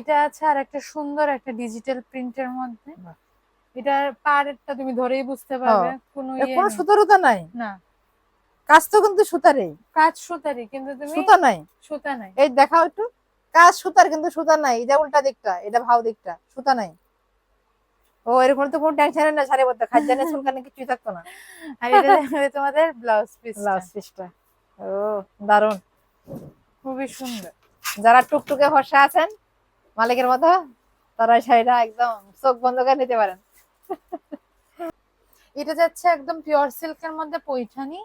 এটা আছে আর একটা সুন্দর একটা ডিজিটাল প্রিন্টের মধ্যে। এটার পাড়েরটা তুমি ধরেই বুঝতে পারবে কোনো ইয়ে কোনো নেই। নাই? না। কাজ তো কিন্তু সুতারই। কাজ সুতারই কিন্তু তুমি সুতা নাই? সুতা নাই। এই দেখাও একটু। কাজ সুতার কিন্তু সুতা নাই। এটা উল্টা দিকটা এটা ভাও দিকটা সুতা নাই। ও এরকম তো কোনো টেনশন না সারে বলতে খাদ্যানে চুলকানি কিছুই থাকতো না। আর এটা তোমাদের ব্লাউজ পিস ব্লাউজ পিসটা ও দারুণ খুবই সুন্দর। যারা টুকটুকে ভরসা আছেন মালিকের মতো তারা শাড়িটা একদম চোখ বন্ধ করে নিতে পারেন। এটা যাচ্ছে একদম পিওর সিল্কের মধ্যে পৈঠানি।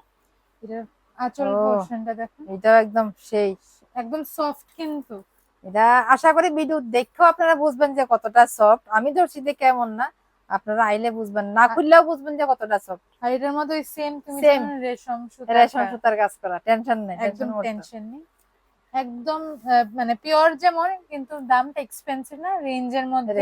এটা আঁচল। পোর্শনটা দেখো এটাও একদম সেই। একদম সফট কিন্তু। এটা আশা করি ভিডিও দেখেও আপনারা বুঝবেন যে কতটা সফট আমি ধরছি যে কেমন না আপনারা আইলে বুঝবেন না খুললেও বুঝবেন যে কতটা সফট আর এটার মধ্যে সেম তুমি রেশম সুতা রেশম সুতার কাজ করা টেনশন নেই একদম। টেনশন নেই। একদম মানে পিওর যেমন কিন্তু দামটা এক্সপেন্সিভ না রেঞ্জের মধ্যে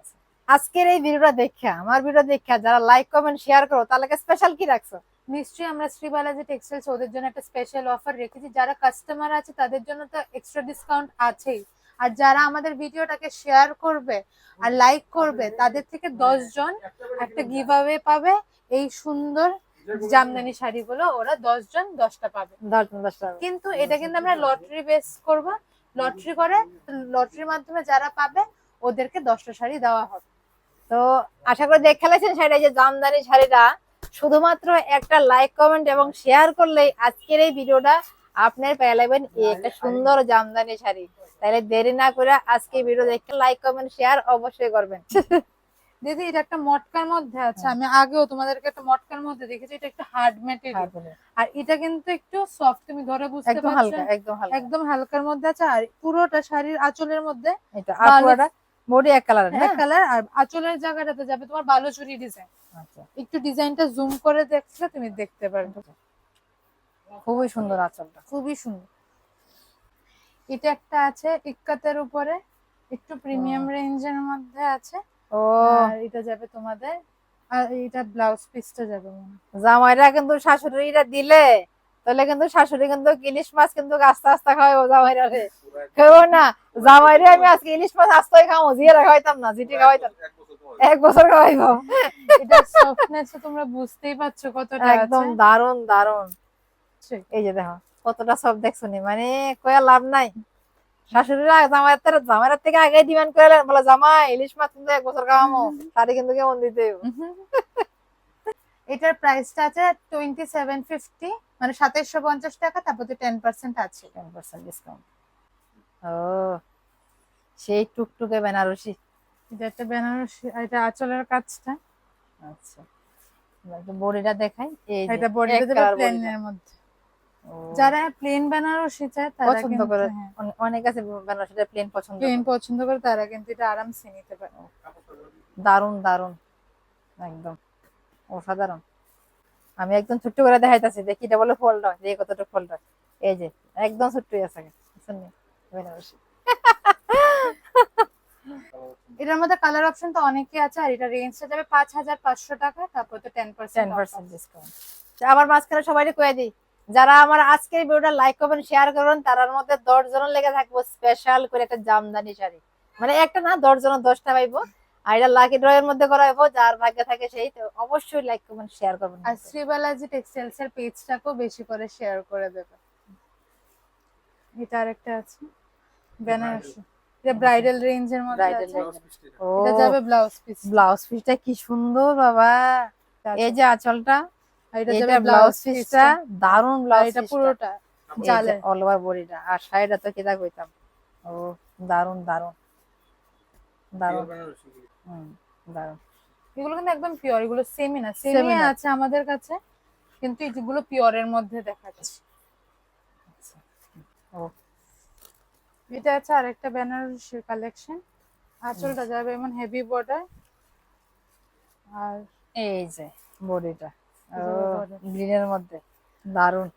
আছে। আজকের এই ভিডিওটা দেখা আমার ভিডিও দেখা যারা লাইক কমেন্ট শেয়ার করো তাহলে স্পেশাল কি রাখছো? নিশ্চয়ই আমরা শ্রী শ্রীবালাজি টেক্সটাইলস ওদের জন্য একটা স্পেশাল অফার রেখেছি। যারা কাস্টমার আছে তাদের জন্য তো এক্সট্রা ডিসকাউন্ট আছেই। আর যারা আমাদের ভিডিওটাকে শেয়ার করবে আর লাইক করবে তাদের থেকে দশ জন একটা গিভ পাবে। এই সুন্দর জামদানি শাড়িগুলো ওরা দশজন দশটা পাবে। দশ দশ টাকা কিন্তু এটা কিন্তু আমরা লটারি বেস করব। লটারি করে লটারির মাধ্যমে যারা পাবে ওদেরকে দশটা শাড়ি দেওয়া হবে। তো আশা করি দেখে ফেলেছেন শাড়িটা যে জামদানি শাড়িটা। শুধুমাত্র একটা লাইক কমেন্ট এবং শেয়ার করলেই আজকের এই ভিডিওটা আপনার পেয়ে লাগবেন এই একটা সুন্দর জামদানি শাড়ি। তাহলে দেরি না করে আজকে ভিডিও দেখে লাইক কমেন্ট শেয়ার অবশ্যই করবেন। দিদি এটা একটা মটকার মধ্যে আছে। আমি আগেও তোমাদেরকে একটা মটকার মধ্যে দেখেছি এটা একটা হার্ড ম্যাটেরিয়াল আর এটা কিন্তু একটু সফট তুমি ধরে বুঝতে একদম পারছ? হালকা একদম হালকা। একদম হালকার মধ্যে আছে আর পুরোটা শাড়ির আঁচলের মধ্যে এটা আর ভালো। পুরোটা বডি এক কালার এক হ্যাঁ কালার আর আঁচলের জায়গাটাতে যাবে তোমার বালুচুরি ডিজাইন আচ্ছা। একটু ডিজাইনটা জুম করে দেখলে তুমি দেখতে পারবে। খুবই সুন্দর আঁচলটা। খুবই সুন্দর। এটা একটা আছে ইক্কাতের উপরে একটু প্রিমিয়াম রেঞ্জের মধ্যে আছে। ও। এটা যাবে তোমাদের আর এটা ব্লাউজ পিসটা যাবে জামাইরা কিন্তু শাশুড়িরা দিলে তাহলে কিন্তু শাশুড়ি কিন্তু ইলিশ মাছ কিন্তু আস্তে আস্তে খাওয়াই জামাইরা রে। না। জামাইরে আমি আজকে ইলিশ মাছ আস্তেই খাব জিয়ে খাওয়াইতাম না জিটি খাওয়াইতাম। এক বছর খাওয়াইবো। এটা সফটনেস তোমরা বুঝতেই পারছ কতটা একদম দারুণ দারুণ এই যে দেখো কতটা সব দেখছ নি মানে কয়া লাভ নাই। শাশুড়িরা জামাইয়ের জামাইয়ের থেকে আগে ডিমান্ড করে বলে জামাই ইলিশ মাছ কিন্তু এক বছর খাওয়ামো। শাড়ি কিন্তু কেমন দিতে? এটার প্রাইসটা আছে টোয়েন্টি সেভেন ফিফটি মানে সাতাইশশো পঞ্চাশ টাকা তারপর টেন পার্সেন্ট আছে। টেন পার্সেন্ট ডিসকাউন্ট ও সেই টুকটুকে বেনারসি। এটা একটা বেনারসি এটা আঁচলের কাজটা। আচ্ছা। বডিটা দেখাই। এই এটা বডিটা এক দেবে colour প্লেন বডিটা। এর মধ্যে। যারা প্লেন বেনারসি চায় তারা পছন্দ করে। হ্যাঁ। অনেক আছে বেনারসিটা প্লেন পছন্দ প্লেন পছন্দ করে তারা কিন্তু এটা আরামসে নিতে পারে। দারুণ দারুণ একদম। অসাধারণ। আমি একদম ছোট্ট করে দেখাইতাছি দেখি এটা বলে দেখি কতটা ফোল্ড হয়। এই যে একদম ছোট্টই আছে বুঝছেন নি? বেনারসি। এটার মধ্যে কালার অপশন তো অনেকই আছে আর এটা রেঞ্জটা যাবে পাঁচ হাজার পাঁচশো টাকা তারপর তো ten ten percent percent discount আবার মাঝখানে সবাই কয়ে দিই যারা আমার আজকের ভিডিওটা লাইক করবেন শেয়ার করবেন তার মধ্যে দশ জনের লেগে থাকব স্পেশাল করে একটা জামদানি শাড়ি। মানে একটা না দশ জনের দশটা পাইবো। আর এটা লাকি ড্রয়ের মধ্যে করা হইবো যার ভাগ্যে থাকে সেই তো অবশ্যই লাইক করবেন শেয়ার করবেন। আর শ্রীবালাজি টেক্সটাইলস এর পেজটাকেও বেশি করে শেয়ার করে দেবে। এটা আরেকটা আছে। বেনারসি এটা ব্রাইডাল রেঞ্জের মধ্যে আছে। এটা যাবে ব্লাউজ পিস ব্লাউজ পিসটা কি সুন্দর বাবা। এই যে আঁচলটা। এটা এটা যাবে ব্লাউজ ব্লাউজ পিসটা দারুণ আর ব্লাউজ এটা পুরোটা জালে। অল ওভার বডিটা আর শাড়িটা তো কইতাম ও দারুণ দারুণ দারুণ হুম দারুণ এগুলো কিন্তু একদম পিওর এগুলো সেমই না। সেমই আছে আমাদের কাছে কিন্তু এগুলো পিওরের মধ্যে দেখাচ্ছে। আচ্ছা। ও। এটা আছে আরেকটা বেনারসি কালেকশন আঁচলটা যাবে এমন হেভি বর্ডার আর এই যে বডিটা। গ্রিনের মধ্যে। দারুণ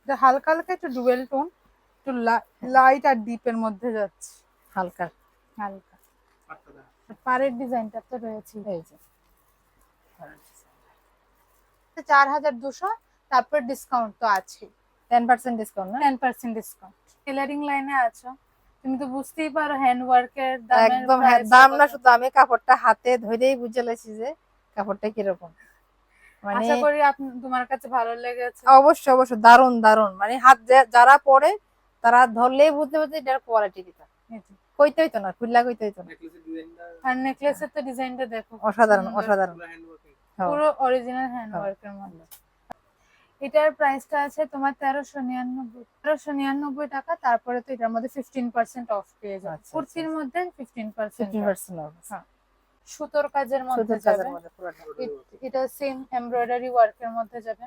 এটা হালকা হালকা একটু ডুয়েল টোন একটু লাইট আর ডিপের মধ্যে যাচ্ছে। হালকা। হালকা। পাড়ের ডিজাইনটা তো রয়েছে। এই যে। চার হাজার দুশো তারপর ডিসকাউন্ট তো আছে। টেন পার্সেন্ট ডিসকাউন্ট না? টেন পার্সেন্ট ডিসকাউন্ট টেলারিং লাইনে আছো। তুমি তো বুঝতেই পারো হ্যান্ড ওয়ার্কের একদম হ্যাঁ দাম না শুধু আমি কাপড়টা হাতে ধরেই বুঝে লেছি যে কাপড়টা কীরকম। আশা করি তোমার কাছে ভালো লেগেছে। অবশ্যই অবশ্যই দারুণ দারুণ মানে হাত যারা পরে তারা ধরলেই বুঝতে পারছে এটার কোয়ালিটি দিতা কইতে হইতো না খুললা কইতে হইতো না। আর নেকলেসের তো ডিজাইনটা দেখো। অসাধারণ অসাধারণ। পুরো হ্যাঁ। অরিজিনাল হ্যান্ড হ্যাঁ। ওয়ার্কের মধ্যে। এটার প্রাইসটা আছে তোমার তেরোশো নিরানব্বই তেরোশো নিরানব্বই টাকা তারপরে তো এটার মধ্যে ফিফটিন পার্সেন্ট অফ পেয়ে যাবে। আচ্ছা, কুর্তির আচ্ছা। মধ্যে ফিফটিন পার্সেন্ট পার্সেন্ট হ্যাঁ। সুতোর কাজের মধ্যে যাবে। এটা সেম এমব্রয়ডারি ওয়ার্কের মধ্যে যাবে।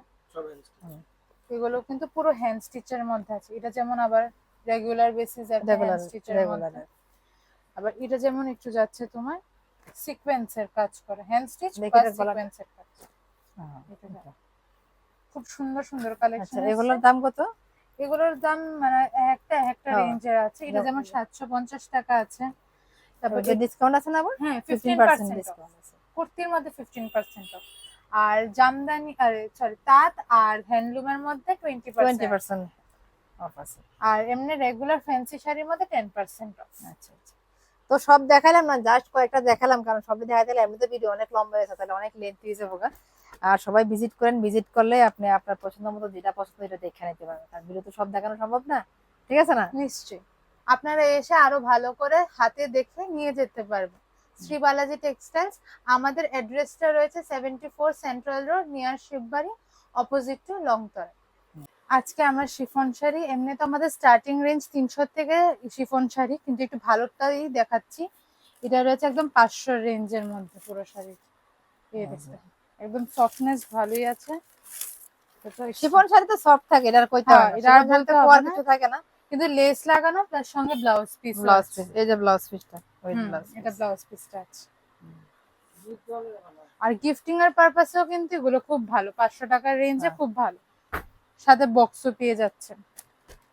এগুলো কিন্তু পুরো হ্যান্ড স্টিচের মধ্যে আছে। এটা যেমন আবার রেগুলার বেসিস আর রেগুলার হ্যান্ড স্টিচের রেগুলার মধ্যে। আবার এটা যেমন একটু যাচ্ছে তোমার সিকোয়েন্সের কাজ করে। হ্যান্ড স্টিচ এটার সিকোয়েন্সের কাজ। খুব সুন্দর সুন্দর কালেকশন আচ্ছা এগুলোর দাম কত? এগুলোর দাম মানে একটা একটা হ্যাঁ। রেঞ্জের আছে। এটা যেমন- যেমন সাতশো পঞ্চাশ টাকা আছে। তারপর যে ডিসকাউন্ট আছে না আবার? হ্যাঁ ডিসকাউন্ট আছে। কুর্তির মধ্যে আর জামদানি আর সরি তাঁত আর হ্যান্ডলুমের মধ্যে অফ আছে। আর এমনি রেগুলার ফ্যান্সি শাড়ির মধ্যে অফ আচ্ছা আচ্ছা। তো সব দেখালাম না জাস্ট কয়েকটা দেখালাম কারণ সবই দেখা দিলে এমনিতে ভিডিও অনেক লম্বা হয়েছে তাহলে অনেক লেন্থ হয়েছে হোক আর সবাই ভিজিট করেন ভিজিট করলে আপনি আপনার পছন্দ মতো যেটা পছন্দ এটা দেখে নিতে পারবেন। কারণ ভিডিও তো সব দেখানো সম্ভব না ঠিক আছে না? নিশ্চয়ই। আপনারা এসে আরও ভালো করে হাতে দেখে নিয়ে যেতে পারবেন। শ্রী বালাজি টেক্সটাইলস আমাদের অ্যাড্রেসটা রয়েছে seventy four central road near Shibbari opposite to Longtharai আজকে আমরা শিফন শাড়ি এমনি তো আমাদের স্টার্টিং রেঞ্জ তিনশো থেকে শিফন শাড়ি কিন্তু একটু ভালোটাই দেখাচ্ছি। এটা রয়েছে একদম পাঁচশো রেঞ্জের মধ্যে পুরো শাড়ি। এই দেখতে একদম সফটনেস ভালোই আছে। তো শিফন শাড়ি তো সফট থাকে এটা আর কইতে হ্যাঁ, এটা আর বলতে কিছু থাকে না। কিন্তু লেস লাগানো তার সঙ্গে ব্লাউজ পিস ব্লাউজ পিস এই যে ব্লাউজ পিসটা ওই ব্লাউজ এটা ব্লাউজ পিসটা আছে। আর গিফটিং এর পারপাসেও কিন্তু এগুলো খুব ভালো পাঁচশো টাকার রেঞ্জে হ্যাঁ। খুব ভালো। সাথে বক্সও পেয়ে যাচ্ছে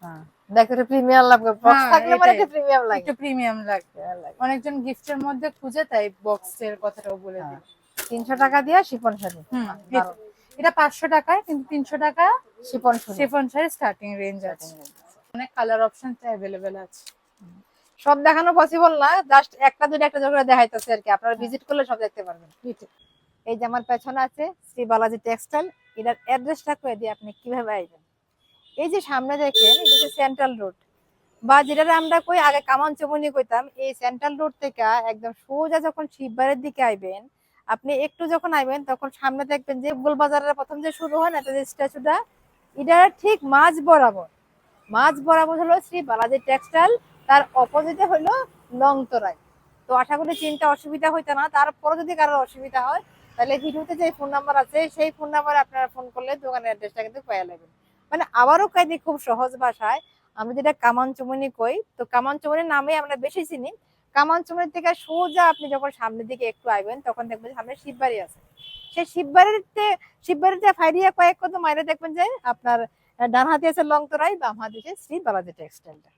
হ্যাঁ দেখো এটা প্রিমিয়াম লাগবে। বক্স হ্যাঁ, থাকলে মানে। এটা প্রিমিয়াম লাগে। একটু প্রিমিয়াম লাগবে অনেকজন গিফটের মধ্যে খুঁজে তাই বক্সের কথাটাও বলে দিল তিনশো টাকা দিয়ে শিফন শাড়ি। এটা- পাঁচশো টাকায় কিন্তু তিনশো টাকা chiffon sari. Chiffon sari starting range আছে। অনেক কালার অপশন অ্যাভেলেবেল আছে। সব দেখানো পসিবল না জাস্ট একটা দুটো একটা করে দেখাইতেছে আর কি। আপনারা ভিজিট করলে সব দেখতে পারবেন। এই যে আমার পেছনে আছে শ্রী বালাজি টেক্সটাইল এটার অ্যাড্রেসটা করে দিয়ে আপনি কীভাবে আইবেন। এই যে সামনে দেখেন এটা হচ্ছে সেন্ট্রাল রোড বা যেটা আমরা কই আগে কামান চমনি কইতাম এই সেন্ট্রাল রোড থেকে একদম সোজা যখন শিববাড়ির দিকে আইবেন আপনি একটু যখন আইবেন তখন সামনে দেখবেন যে গোলবাজারের প্রথম যে শুরু হয় না এটা যে স্ট্যাচুটা এটা ঠিক মাঝ বরাবর। মাঝ বরাবর হলো শ্রী বালাজি টেক্সটাইল, তার অপোজিটে হলো লংতরাই। তো আশা করি চিন্তা অসুবিধা হইতো না তারপরে যদি কারোর অসুবিধা হয়, তাহলে ভিডিওতে যে ফোন নাম্বার আছে, সেই ফোন নাম্বারে আপনারা ফোন করলে দোকানের অ্যাড্রেসটা কিন্তু পেয়ে নেবেন মানে আবারও কাইদি খুব সহজ ভাষায়, আমরা যেটা কামান চুমনি কই, তো কামান চুমনির নামে আমরা বেশি চিনি। কামান চুমনি থেকে সোজা আপনি যখন সামনের দিকে একটু আইবেন, তখন দেখবেন সামনে শিববাড়ি আছে। সেই শিববাড়িতে শিববাড়িতে ফাইরিয়া কয়েক কত মাইরে দেখবেন যে আপনার ডান হাতে আছে লং তোরাই বাম হাতে আছে শ্রী বালাজি টেক্সটাইলটা